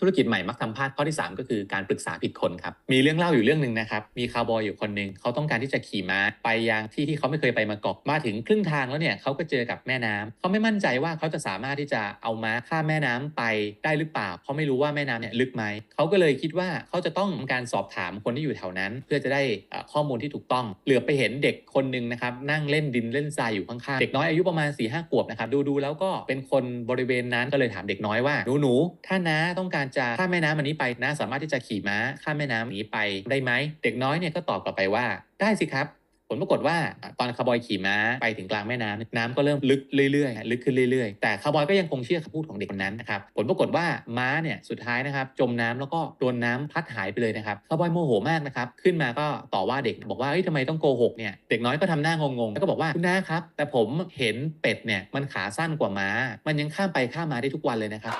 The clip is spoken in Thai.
ธุรกิจใหม่มักทำพลาดข้อที่ 3 ก็คือการปรึกษาผิดคนครับ มีเรื่องเล่าอยู่เรื่องหนึ่งนะครับ มีคาวบอยอยู่คนหนึ่งเขาต้องการที่จะขี่ม้าไปยังที่ที่เขาไม่เคยไปมาก่อนมาถึงครึ่งทางแล้วเนี่ยเขาก็เจอกับแม่น้ำเขาไม่มั่นใจว่าเขาจะสามารถที่จะเอาม้าข้ามแม่น้ำไปได้หรือเปล่าเพราะไม่รู้ว่าแม่น้ำเนี่ยลึกไหมเขาก็เลยคิดว่าเขาจะต้องทำการสอบถามคนที่อยู่แถวนั้น เพื่อจะได้ข้อมูลที่ถูกต้อง เหลือไปเห็นเด็กคนหนึ่งนะครับนั่งเล่นดินเล่นทรายอยู่ข้างๆเด็กน้อยอายุประมาณ4ี่ห้าขวบนะครับดูๆแล้วก็เป็นคนบริเวณนั้นก็เลยถามเด็กน้อยว่าหนูๆถ้าน้าต้องการจะข้ามแม่น้ำอันนี้ไปน้าสามารถที่จะขี่ม้าข้ามแม่น้ำนี้ไปได้ไหมเด็กน้อยเนี่ยก็ตอบกลับไปว่าได้สิครับผลปรากฏว่าตอนคาวบอยขี่ม้าไปถึงกลางแม่น้ำน้ำก็เริ่มลึกเรื่อยๆ ลึกขึ้นเรื่อยๆ แต่คาวบอยก็ยังคงเชื่อคำพูดของเด็กคนนั้นนะครับผลปรากฏว่าม้าเนี่ยสุดท้ายนะครับจมน้ำแล้วก็โดนน้ำพัดหายไปเลยนะครับคาวบอยโมโหมากนะครับขึ้นมาก็ต่อว่าเด็กบอกว่าเฮ้ยทำไมต้องโกหกเนี่ยเด็กน้อยก็ทำหน้างงๆแล้วก็บอกว่าคุณน้าครับแต่ผมเห็นเป็ดเนี่ยมันขาสั้นกว่าม้า มันยังข้ามไปข้ามมาได้ทุกวันเลยนะครับ